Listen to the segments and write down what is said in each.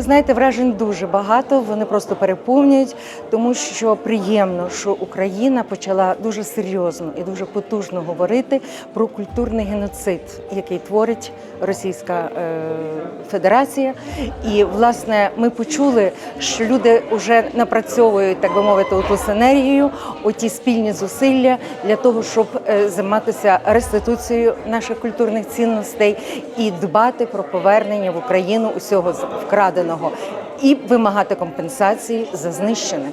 Ви знаєте, вражень дуже багато. Вони просто переповнюють, тому що приємно, що Україна почала дуже серйозно і дуже потужно говорити про культурний геноцид, який творить Російська е, Федерація. І власне ми почули, що люди вже напрацьовують, так би мовити, ту синергію, оті спільні зусилля для того, щоб е, займатися реституцією наших культурних цінностей і дбати про повернення в Україну усього з- вкраденого і вимагати компенсації за знищене.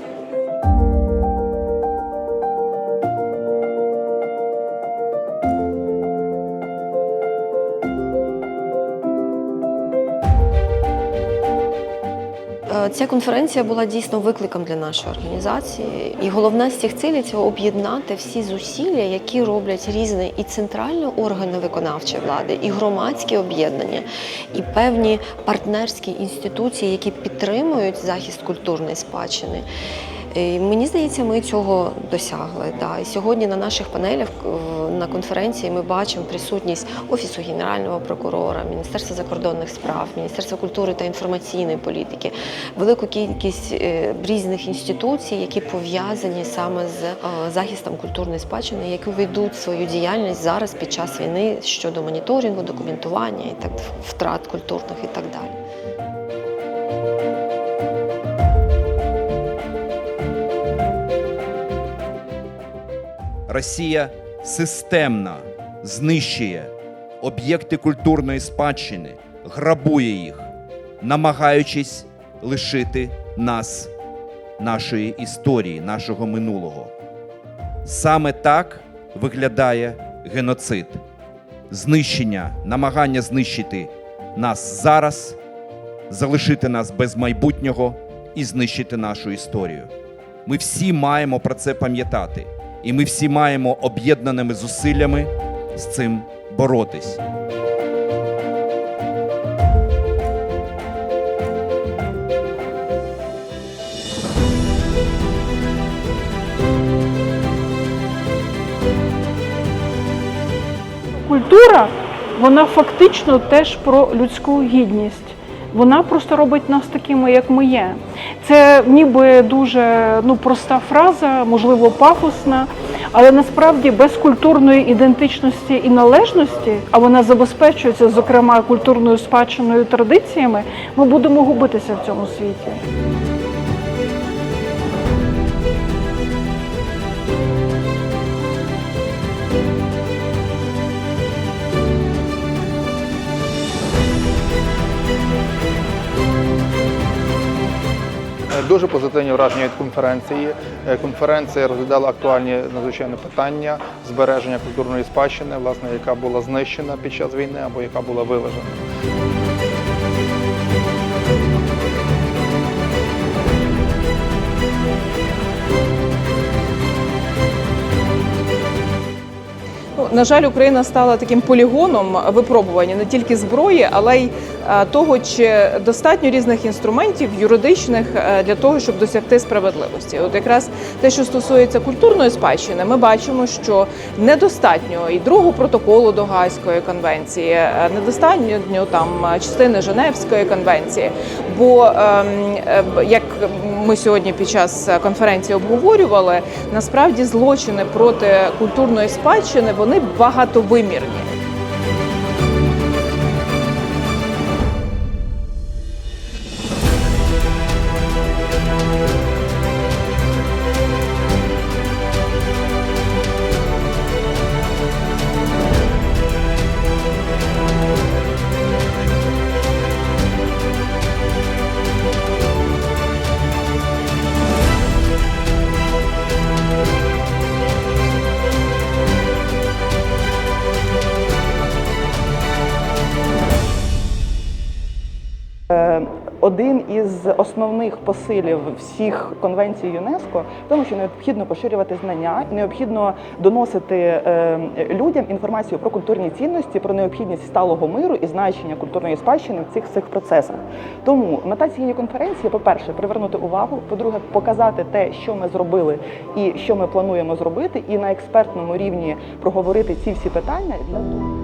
Ця конференція була дійсно викликом для нашої організації, і головна з цих цілей це об'єднати всі зусилля, які роблять різні і центральні органи виконавчої влади, і громадські об'єднання, і певні партнерські інституції, які підтримують захист культурної спадщини. Мені здається, ми цього досягли. Да. І сьогодні на наших панелях е, на конференції ми бачимо присутність Офісу Генерального прокурора, Міністерства закордонних справ, Міністерства культури та інформаційної політики, велику кількість е, різних інституцій, які пов'язані саме з е, захистом культурної спадщини, які ведуть свою діяльність зараз під час війни щодо моніторингу, документування і так втрат культурних і так далі. Росія системно знищує об'єкти культурної спадщини, грабує їх, намагаючись лишити нас, нашої історії, нашого минулого. Саме так виглядає геноцид, знищення, намагання знищити нас зараз, залишити нас без майбутнього і знищити нашу історію. Ми всі маємо про це пам'ятати, і ми всі маємо об'єднаними зусиллями з цим боротись. Культура, вона фактично теж про людську гідність. Вона просто робить нас такими, як ми є. Це ніби дуже ну, проста фраза, можливо, пафосна, але насправді без культурної ідентичності і належності, а вона забезпечується, зокрема, культурною спадщиною традиціями, ми будемо губитися в цьому світі. Дуже позитивні враження від конференції. Е, Конференція розглядала актуальні надзвичайно питання збереження культурної спадщини, власне, яка була знищена під час війни або яка була вивезена. На жаль, Україна стала таким полігоном випробування не тільки зброї, але й е, того, чи достатньо різних інструментів юридичних е, для того, щоб досягти справедливості. От якраз те, що стосується культурної спадщини, ми бачимо, що недостатньо і другого протоколу до Гаазької конвенції, е, недостатньо там частини Женевської конвенції. Бо ем, е, як ми сьогодні під час конференції обговорювали, насправді злочини проти культурної спадщини вони багатовимірні. Один із основних посилів всіх конвенцій ЮНЕСКО в тому, що необхідно поширювати знання, необхідно доносити е, людям інформацію про культурні цінності, про необхідність сталого миру і значення культурної спадщини в цих всіх процесах. Тому мета цієї конференції, по-перше, привернути увагу, по-друге, показати те, що ми зробили і що ми плануємо зробити, і на експертному рівні проговорити ці всі питання для того.